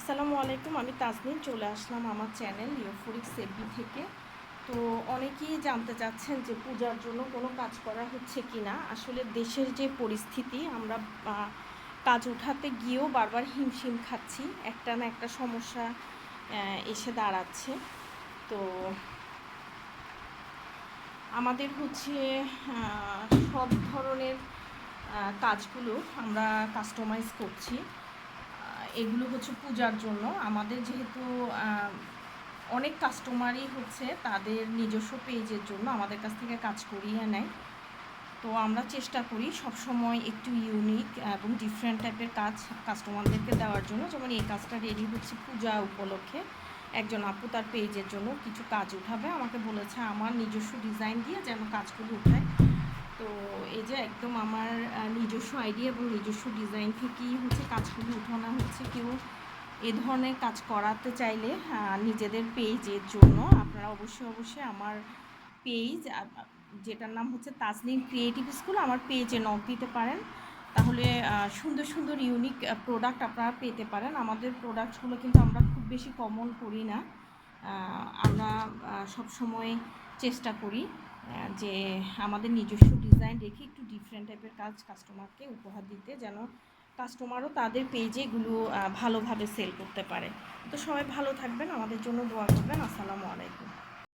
আসসালামু আলাইকুম, আমি তাজমিন চলে আসলাম আমার চ্যানেল ইউফোরিক সেবি থেকে। তো অনেকেই জানতে চাচ্ছেন যে পূজার জন্য কোনো কাজ করা হচ্ছে কি না আসলে দেশের যে পরিস্থিতি, আমরা কাজ উঠাতে গিয়েও বারবার হিমশিম খাচ্ছি। একটা না একটা সমস্যা এসে দাঁড়াচ্ছে। তো আমাদের হচ্ছে সব ধরনের কাজগুলো আমরা কাস্টমাইজ করছি। এগুলো হচ্ছে পূজার জন্য। আমাদের যেহেতু অনেক কাস্টমারই হচ্ছে, তাদের নিজস্ব পেজের জন্য আমাদের কাছ থেকে কাজ করিয়ে নেয়। তো আমরা চেষ্টা করি সবসময় একটু ইউনিক এবং ডিফারেন্ট টাইপের কাজ কাস্টমারদেরকে দেওয়ার জন্য। যেমন এই কাজটা রেডি হচ্ছে পূজা উপলক্ষে। একজন আপু তার পেজের জন্য কিছু কাজ উঠাবে। আমাকে বলেছে, আমার নিজস্ব ডিজাইন দিয়ে যেন কাজগুলো উঠায়। তো এই যে একদম আমার নিজস্ব আইডিয়া এবং নিজস্ব ডিজাইন থেকেই হচ্ছে কাজগুলো উঠানো হচ্ছে। কেউ এ ধরনের কাজ করাতে চাইলে নিজেদের পেজের জন্য আপনারা অবশ্যই অবশ্যই আমার পেজ যেটার নাম হচ্ছে তাজনিন ক্রিয়েটিভ স্কুল আমার পেজে নক দিতে পারেন। তাহলে সুন্দর সুন্দর ইউনিক প্রোডাক্ট আপনারা পেতে পারেন। আমাদের প্রোডাক্টসগুলো কিন্তু আমরা খুব বেশি কমন করি না। আমরা সব সময় চেষ্টা করি। যে আমাদের নিজস্ব ডিজাইন রেখে একটু ডিফারেন্ট টাইপের কাজ কাস্টমারকে উপহার দিতে যেন কাস্টমারও তাদের পেজে এগুলো ভালোভাবে সেল করতে পারে। তো সবাই ভালো থাকবেন। আমাদের জন্য দোয়া করবেন। আসসালামু আলাইকুম।